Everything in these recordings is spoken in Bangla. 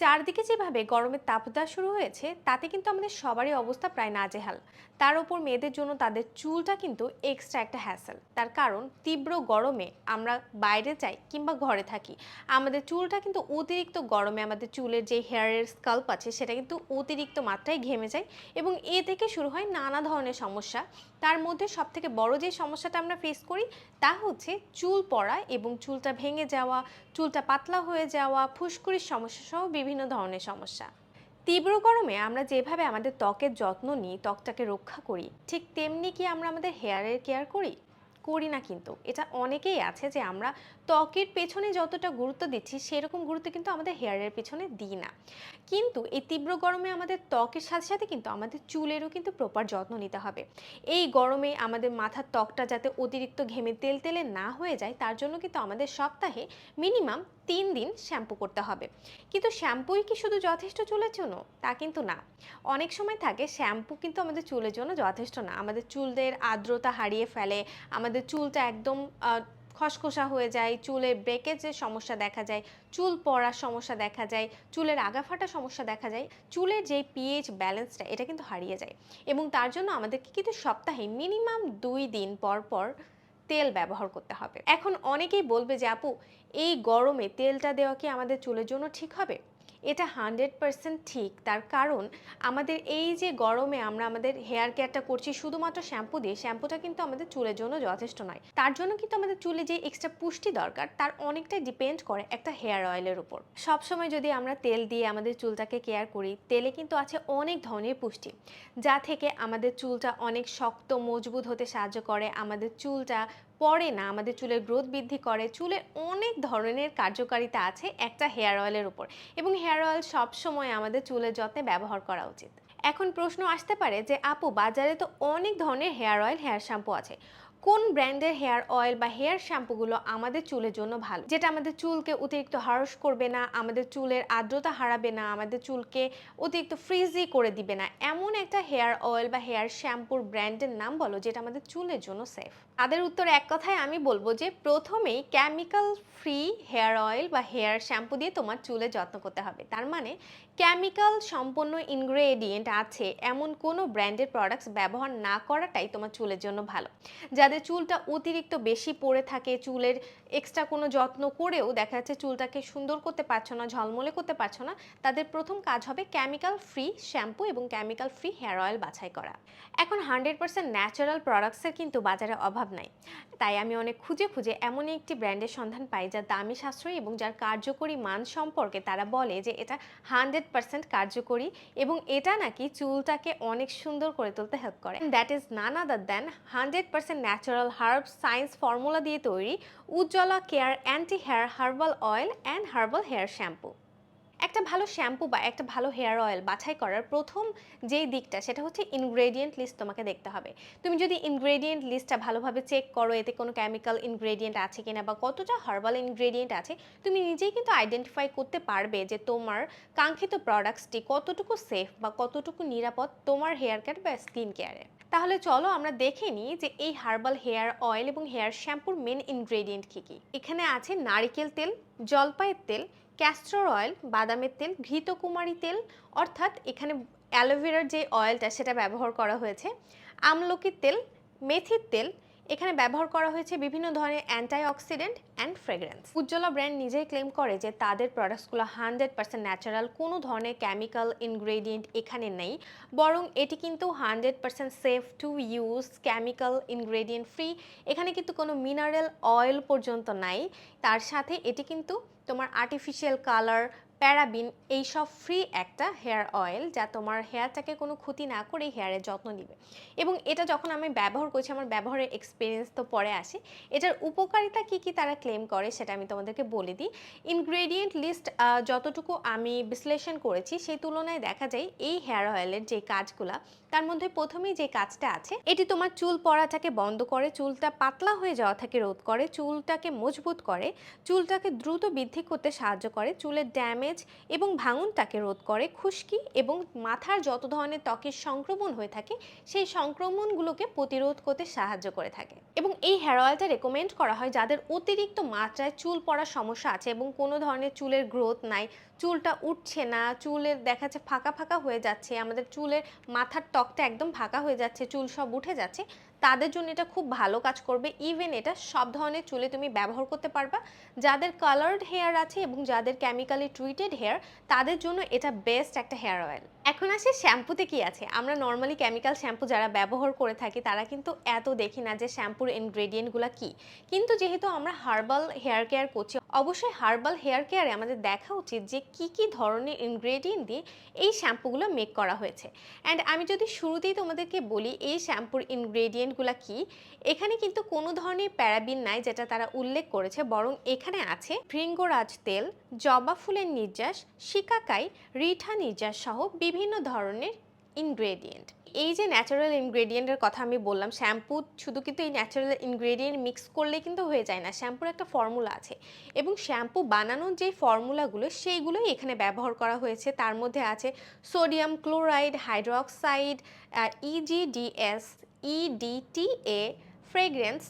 চারদিকে যেভাবে গরমের তাপদা শুরু হয়েছে, তাতে কিন্তু আমাদের সবারই অবস্থা প্রায় নাজেহাল। তার উপর মেয়েদের জন্য তাদের চুলটা কিন্তু এক্সট্রা একটা হ্যাসেল তার কারণ, তীব্র গরমে আমরা বাইরে যাই কিংবা ঘরে থাকি, আমাদের চুলটা কিন্তু অতিরিক্ত গরমে আমাদের চুলের যে হেয়ারের স্কাল্প আছে, সেটা কিন্তু অতিরিক্ত মাত্রায় ঘেমে যায় এবং এ থেকে শুরু হয় নানা ধরনের সমস্যা। তার মধ্যে সবথেকে বড় যে সমস্যাটা আমরা ফেস করি, তা হচ্ছে চুল পড়া এবং চুলটা ভেঙে যাওয়া, চুলটা পাতলা হয়ে যাওয়া, ফুসকুড়ির সমস্যা সহ বিভিন্ন ধরনের সমস্যা। তীব্র গরমে আমরা যেভাবে আমাদের ত্বকের যত্ন নিই, ত্বকটাকে রক্ষা করি, ঠিক তেমনি কি আমরা আমাদের হেয়ারের কেয়ার করি? করি না কিন্তু। এটা অনেকেই আছে যে আমরা ত্বকের পেছনে যতটা গুরুত্ব দিচ্ছি, সেরকম গুরুত্ব কিন্তু আমাদের হেয়ারের পেছনে দিই না। কিন্তু এই তীব্র গরমে আমাদের ত্বকের সাথে সাথে কিন্তু আমাদের চুলেরও কিন্তু প্রপার যত্ন নিতে হবে। এই গরমে আমাদের মাথার ত্বকটা যাতে অতিরিক্ত ঘেমে তেল তেলে না হয়ে যায়, তার জন্য কিন্তু আমাদের সপ্তাহে মিনিমাম তিন দিন শ্যাম্পু করতে হবে। কিন্তু শ্যাম্পুই কি শুধু যথেষ্ট চুলের জন্য? তা কিন্তু না। অনেক সময় থাকে শ্যাম্পু কিন্তু আমাদের চুলের জন্য যথেষ্ট না। আমাদের চুলদের আর্দ্রতা হারিয়ে ফেলে, আমাদের চুলটা একদম খসখসা হয়ে যায় চুলের ব্রেকেজের সমস্যা দেখা যায়, চুল পড়ার সমস্যা দেখা যায়, চুলের আগা ফাটা সমস্যা দেখা যায় চুলের যে পিএইচ ব্যালেন্সটা এটা কিন্তু হারিয়ে যায়। এবং তার জন্য আমাদেরকে কিন্তু সপ্তাহে মিনিমাম দুই দিন পর পর তেল ব্যবহার করতে হবে। এখন অনেকেই বলবে যে, আপু, এই গরমে তেলটা দেওয়া কি আমাদের চুলের জন্য ঠিক হবে? এটা হান্ড্রেড পার্সেন্ট ঠিক। তার কারণ, আমাদের এই যে গরমে আমরা আমাদের হেয়ার কেয়ারটা করছি, শুধুমাত্র শ্যাম্পু দিয়ে, শ্যাম্পুটা কিন্তু আমাদের চুলের জন্য যথেষ্ট নয়। তার জন্য কিন্তু আমাদের চুলে যে এক্সট্রা পুষ্টি দরকার, তার অনেকটাই ডিপেন্ড করে একটা হেয়ার অয়েলের উপর। সবসময় যদি আমরা তেল দিয়ে আমাদের চুলটাকে কেয়ার করি, তেলে কিন্তু আছে অনেক ধরনের পুষ্টি, যা থেকে আমাদের চুলটা অনেক শক্ত, মজবুত হতে সাহায্য করে। আমাদের চুলটা পড়ে না, আমাদের চুলের গ্রোথ বৃদ্ধি করে চুলের অনেক ধরনের কার্যকারিতা আছে একটা হেয়ার অয়েলের উপর এবং হেয়ার অয়েল সবসময় আমাদের চুলের যত্নে ব্যবহার করা উচিত। এখন প্রশ্ন আসতে পারে যে, আপু, বাজারে তো অনেক ধরনের হেয়ার অয়েল, হেয়ার শ্যাম্পু আছে। কোন ব্র্যান্ডের হেয়ার অয়েল বা হেয়ার শ্যাম্পুগুলো আমাদের চুলের জন্য ভালো? যেটা আমাদের চুলকে অতিরিক্ত হারস করবে না, আমাদের চুলের আর্দ্রতা হারাবে না, আমাদের চুলকে অতিরিক্ত ফ্রিজি করে দিবে না। এমন একটা হেয়ার অয়েল বা হেয়ার শ্যাম্পুর ব্র্যান্ডের নাম বলো, যেটা আমাদের চুলের জন্য সেফ তাদের উত্তর এক কথায় আমি বলব যে, প্রথমেই কেমিক্যাল ফ্রি হেয়ার অয়েল বা হেয়ার শ্যাম্পু দিয়ে তোমার চুলে যত্ন করতে হবে। তার মানে কেমিক্যাল সম্পন্ন ইনগ্রেডিয়েন্ট আছে, এমন কোনো ব্র্যান্ডের প্রোডাক্টস ব্যবহার না করাটাই তোমার চুলের জন্য ভালো। যাদের চুলটা অতিরিক্ত বেশি পড়ে থাকে, চুলের এক্সট্রা কোনো যত্ন করেও দেখা যাচ্ছে চুলটাকে সুন্দর করতে পারছ না, ঝলমলে করতে পারছ না। তাদের প্রথম কাজ হবে কেমিক্যাল ফ্রি শ্যাম্পু এবং কেমিক্যাল ফ্রি হেয়ার অয়েল বাছাই করা। এখন হান্ড্রেড পার্সেন্ট ন্যাচারাল প্রোডাক্টসের কিন্তু বাজারে অভাব নাই। তাই আমি অনেক খুঁজে খুঁজে এমনই একটি ব্র্যান্ডের সন্ধান পাই যা দামি সাশ্রয়ী এবং যার কার্যকরী মান সম্পর্কে তারা বলে যে এটা হান্ড্রেড পার্সেন্ট কার্যকরী এবং এটা নাকি চুলটাকে অনেক সুন্দর করে তুলতে হেল্প করে। That is none other than hundred percent natural herb science formula দিয়ে তৈরি Ujjwala care anti hair herbal oil and herbal hair shampoo একটা ভালো শ্যাম্পু বা একটা ভালো হেয়ার অয়েল বাছাই করার প্রথম যেই দিকটা সেটা হচ্ছে ইনগ্রেডিয়েন্ট লিস্ট তোমাকে দেখতে হবে। তুমি যদি ইনগ্রেডিয়েন্ট লিস্টটা ভালোভাবে চেক করো, এতে কোনো কেমিক্যাল ইনগ্রেডিয়েন্ট আছে কিনা বা কতটা হার্বাল ইনগ্রেডিয়েন্ট আছে, তুমি নিজেই কিন্তু আইডেন্টিফাই করতে পারবে যে তোমার কাঙ্ক্ষিত প্রোডাক্টসটি কতটুকু সেফ বা কতটুকু নিরাপদ তোমার হেয়ার কেয়ার বা স্কিন কেয়ারে তাহলে চলো আমরা দেখে নিই যে এই হার্বাল হেয়ার অয়েল এবং হেয়ার শ্যাম্পুর মেন ইনগ্রেডিয়েন্ট কী কী। এখানে আছে নারিকেল তেল, জলপাইয়ের তেল, ক্যাস্টর অয়েল, বাদামের তেল, ঘৃতকুমারী তেল, অর্থাৎ এখানে অ্যালোভেরার যে অয়েলটা সেটা ব্যবহার করা হয়েছে, আমলকির তেল, মেথির তেল এখানে ব্যবহার করা হয়েছে বিভিন্ন ধরনের antioxidant and fragrance Ujjwala brand নিজেই ক্লেম করে যে তাদের প্রোডাক্টসগুলো হান্ড্রেড পার্সেন্ট ন্যাচারাল কোনো ধরনের কেমিক্যাল ইনগ্রেডিয়েন্ট এখানে নেই। বরং এটি কিন্তু hundred percent safe to use chemical ingredient free এখানে কিন্তু কোনো মিনারেল অয়েল পর্যন্ত নাই। তার সাথে এটি কিন্তু তোমার আর্টিফিশিয়াল কালার প্যারাবিন এইসব ফ্রি একটা হেয়ার অয়েল যা তোমার হেয়ারটাকে কোনো ক্ষতি না করে হেয়ারের যত্ন নিবে। এবং এটা যখন আমি ব্যবহার করছি, আমার ব্যবহারের এক্সপিরিয়েন্স তো পরে আসে, এটার উপকারিতা কি কি তারা ক্লেম করে সেটা আমি তোমাদেরকে বলে দিই। ইনগ্রেডিয়েন্ট লিস্ট যতটুকু আমি বিশ্লেষণ করেছি, সেই তুলনায় দেখা যায় এই হেয়ার অয়েলের যে কাজগুলা, তার মধ্যে প্রথমেই যে কাজটা আছে, এটি তোমার চুল পড়াটাকে বন্ধ করে, চুলটা পাতলা হয়ে যাওয়া থেকে রোধ করে, চুলটাকে মজবুত করে, চুলটাকে দ্রুত বৃদ্ধি করতে সাহায্য করে, চুলের ড্যামেজ ড্যামেজ এবং ভাঙনটাকে রোধ করে খুশকি এবং মাথার যত ধরনের ত্বকের সংক্রমণ হয়ে থাকে, সেই সংক্রমণগুলোকে প্রতিরোধ করতে সাহায্য করে থাকে। এবং এই হেয়ার অয়েলটা রেকমেন্ড করা হয় যাদের অতিরিক্ত মাত্রায় চুল পড়ার সমস্যা আছে এবং কোনো ধরনের চুলের গ্রোথ নাই, চুলটা উঠছে না, চুলের দেখা যাচ্ছে ফাঁকা ফাঁকা হয়ে যাচ্ছে, আমাদের চুলের মাথার ত্বকটা একদম ফাঁকা হয়ে যাচ্ছে, চুল সব উঠে যাচ্ছে তাদের জন্য এটা খুব ভালো কাজ করবে। ইভেন এটা সব ধরনের চুলে তুমি ব্যবহার করতে পারবা। যাদের কালার্ড হেয়ার আছে এবং যাদের কেমিক্যালি ট্রিটেড হেয়ার তাদের জন্য এটা বেস্ট একটা হেয়ার অয়েল এখন আসে শ্যাম্পুতে কি আছে? আমরা নর্মালি কেমিক্যাল শ্যাম্পু যারা ব্যবহার করে থাকি, তারা কিন্তু এত দেখি না যে শ্যাম্পুর ইনগ্রেডিয়েন্টগুলো কি। কিন্তু যেহেতু আমরা হার্বাল হেয়ার কেয়ার করছি অবশ্যই হার্বাল হেয়ার কেয়ারে আমাদের দেখা উচিত যে কি কি ধরনের ইনগ্রেডিয়েন্ট দিয়ে এই শ্যাম্পুগুলো মেক করা হয়েছে। অ্যান্ড আমি যদি শুরুতেই তোমাদেরকে বলি, এই শ্যাম্পুর ইনগ্রেডিয়েন্টগুলো কি, এখানে কিন্তু কোনো ধরনের প্যারাবিন নাই যেটা তারা উল্লেখ করেছে, বরং এখানে আছে ভৃঙ্গরাজ তেল, জবা ফুলের নির্যাস, শিকাকাই, রিঠা নির্যাস সহ বিভিন্ন ধরনের ইনগ্রেডিয়েন্ট এই যে ন্যাচারাল ইনগ্রেডিয়েন্টের কথা আমি বললাম শ্যাম্পু শুধু কিন্তু এই ন্যাচারাল ইনগ্রেডিয়েন্ট মিক্স করলে কিন্তু হয়ে যায় না। শ্যাম্পুর একটা ফর্মুলা আছে এবং শ্যাম্পু বানানোর যে ফর্মুলাগুলো সেইগুলোই এখানে ব্যবহার করা হয়েছে। তার মধ্যে আছে sodium chloride hydroxide EGDS EDTA fragrance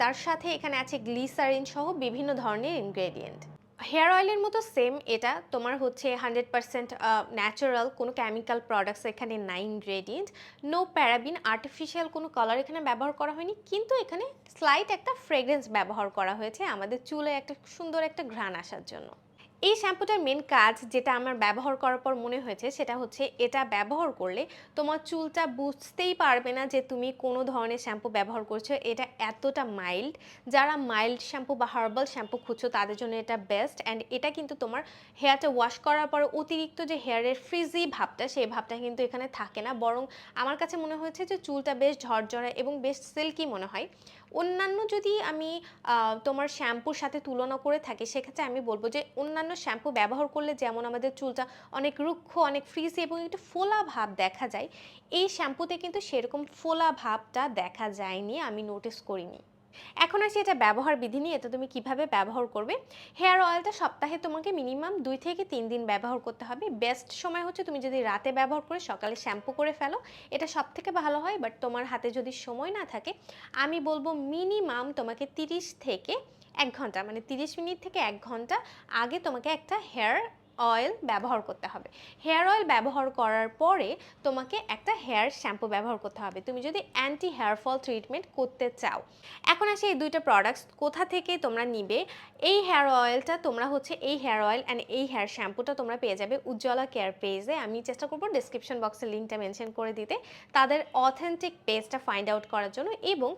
তার সাথে এখানে আছে গ্লিসারিন সহ বিভিন্ন ধরনের ইনগ্রেডিয়েন্ট হেয়ার অয়েলের মতো সেম এটা। তোমার হচ্ছে হান্ড্রেড পারসেন্ট ন্যাচারাল কোনো কেমিক্যাল প্রোডাক্টস এখানে নাই ইনগ্রেডিয়েন্ট নো প্যারাবিন আর্টিফিশিয়াল কোনো কালার এখানে ব্যবহার করা হয়নি। কিন্তু এখানে স্লাইট একটা ফ্রেগ্রেন্স ব্যবহার করা হয়েছে আমাদের চুলে একটা সুন্দর একটা ঘ্রাণ আসার জন্য। এই শ্যাম্পুটার মেন কাজ যেটা আমার ব্যবহার করার পর মনে হয়েছে সেটা হচ্ছে এটা ব্যবহার করলে তোমার চুলটা বুঝতেই পারবে না যে তুমি কোনো ধরনের শ্যাম্পু ব্যবহার করছ। এটা এতটা মাইল্ড যারা মাইল্ড শ্যাম্পু বা হার্বাল শ্যাম্পু খুঁজছো তাদের জন্য এটা বেস্ট অ্যান্ড এটা কিন্তু তোমার হেয়ারটা ওয়াশ করার পর অতিরিক্ত যে হেয়ারের ফ্রিজি ভাবটা, সেই ভাবটা কিন্তু এখানে থাকে না। বরং আমার কাছে মনে হয়েছে যে চুলটা বেশ ঝরঝরা এবং বেশ সিল্কি মনে হয়। অন্যান্য যদি আমি তোমার শ্যাম্পুর সাথে তুলনা করে থাকি, সেক্ষেত্রে আমি বলব যে অন্যান্য শ্যাম্পু ব্যবহার করলে যেমন আমাদের চুলটা অনেক রুক্ষ, অনেক ফ্রিজি এবং একটু ফোলা ভাব দেখা যায়, এই শ্যাম্পুতে কিন্তু সেরকম ফোলা ভাবটা দেখা যায়নি, আমি নোটিস করিনি। এখন আসি এটা ব্যবহার বিধি নিয়ে, এটা তুমি কীভাবে ব্যবহার করবে? হেয়ার অয়েলটা সপ্তাহে তোমাকে মিনিমাম দুই থেকে তিন দিন ব্যবহার করতে হবে। বেস্ট সময় হচ্ছে তুমি যদি রাতে ব্যবহার করে সকালে শ্যাম্পু করে ফেলো, এটা সব থেকে ভালো হয় বাট তোমার হাতে যদি সময় না থাকে, আমি বলব মিনিমাম তোমাকে তিরিশ থেকে এক ঘণ্টা মানে তিরিশ মিনিট থেকে এক ঘণ্টা আগে তোমাকে একটা হেয়ার অয়েল ব্যবহার করতে হবে। হেয়ার অয়েল ব্যবহার করার পরে তোমাকে একটা হেয়ার শ্যাম্পু ব্যবহার করতে হবে। তুমি যদি অ্যান্টি হেয়ার ফল ট্রিটমেন্ট করতে চাও, এখন আসে এই দুইটা প্রোডাক্টস কোথা থেকে তোমরা নিবে? এই হেয়ার অয়েলটা তোমরা হচ্ছে এই হেয়ার অয়েল অ্যান্ড এই হেয়ার শ্যাম্পুটা তোমরা পেয়ে যাবে উজ্জ্বলা কেয়ার পেজে আমি চেষ্টা করব ডিসক্রিপশন বক্সে লিঙ্কটা মেনশন করে দিতে। তাদের অথেন্টিক পেজটা ফাইন্ড আউট করার জন্য এবং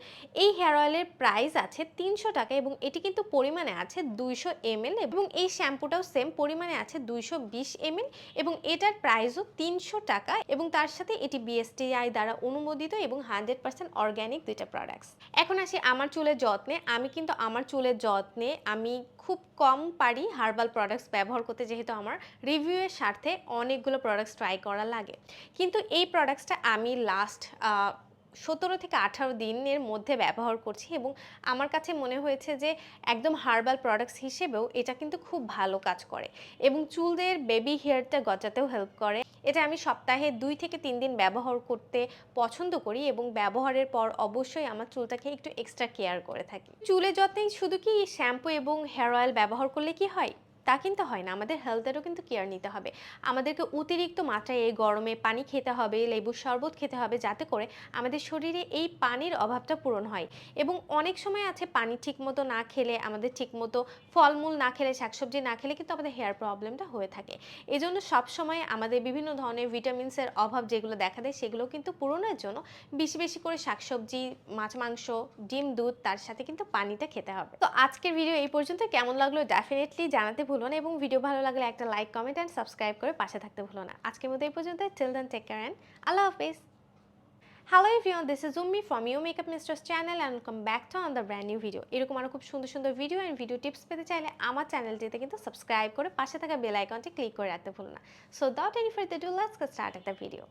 এই হেয়ার অয়েলের প্রাইস আছে তিনশো টাকা এবং এটি কিন্তু পরিমাণে আছে দুইশো এমএল এবং এই শ্যাম্পুটাও সেম পরিমাণে আছে দুইশো বিশ এমএল এবং এটার প্রাইসও তিনশো টাকা এবং তার সাথে এটি বিএসটিআই দ্বারা অনুমোদিত এবং হান্ড্রেড পার্সেন্ট অর্গ্যানিক দুইটা প্রোডাক্টস এখন আসি আমার চুলের যত্নে। আমি কিন্তু আমার চুলের যত্নে আমি খুব কম পারি হার্বাল প্রোডাক্টস ব্যবহার করতে যেহেতু আমার রিভিউয়ের স্বার্থে অনেকগুলো প্রোডাক্টস ট্রাই করা লাগে। কিন্তু এই প্রোডাক্টসটা আমি লাস্ট সতেরো থেকে আঠারো দিনের মধ্যে ব্যবহার করছি এবং আমার কাছে মনে হয়েছে যে একদম হার্বাল প্রোডাক্টস হিসেবেও এটা কিন্তু খুব ভালো কাজ করে এবং চুলদের বেবি হেয়ারটা গজাতেও হেল্প করে। এটা আমি সপ্তাহে দুই থেকে তিন দিন ব্যবহার করতে পছন্দ করি এবং ব্যবহারের পর অবশ্যই আমার চুলটাকে একটু এক্সট্রা কেয়ার করে থাকি। চুলের যত্নে শুধু কি শ্যাম্পু এবং হেয়ার অয়েল ব্যবহার করলে কি হয়? তা কিন্তু হয় না। আমাদের হেলথেরও কিন্তু কেয়ার নিতে হবে। আমাদেরকে অতিরিক্ত মাত্রায় এই গরমে পানি খেতে হবে, লেবুর শরবত খেতে হবে যাতে করে আমাদের শরীরে এই পানির অভাবটা পূরণ হয়। এবং অনেক সময় আছে পানি ঠিকমতো না খেলে, আমাদের ঠিকমতো ফলমূল না খেলে, শাকসবজি না খেলে কিন্তু আমাদের হেয়ার প্রবলেমটা হয়ে থাকে। এই জন্য সবসময় আমাদের বিভিন্ন ধরনের ভিটামিনসের অভাব যেগুলো দেখা দেয় সেগুলো কিন্তু পূরণের জন্য বেশি বেশি করে শাকসবজি, মাছ, মাংস, ডিম, দুধ, তার সাথে কিন্তু পানিটা খেতে হবে। তো আজকের ভিডিও এই পর্যন্ত। কেমন লাগল? ডেফিনেটলি জানাতে ভুলো না এবং ভিডিও ভালো লাগলে একটা লাইক কমেন্ট অ্যান্ড সাবস্ক্রাইব করে পাশে থাকতে ভুলো না। আজকের মতো এই পর্যন্ত till then take care and Allah Hafiz. Hello everyone this is Ummi from U makeup mistress channel and welcome back to on the brand new video এরকম আরও খুব সুন্দর সুন্দর ভিডিও অ্যান্ড ভিডিও টিপস পেতে চাইলে আমার চ্যানেলটিতে কিন্তু সাবস্ক্রাইব করে পাশে থাকা বেল আইকনটি ক্লিক করে রাখতে ভুলো না। So without any further do let's get start the video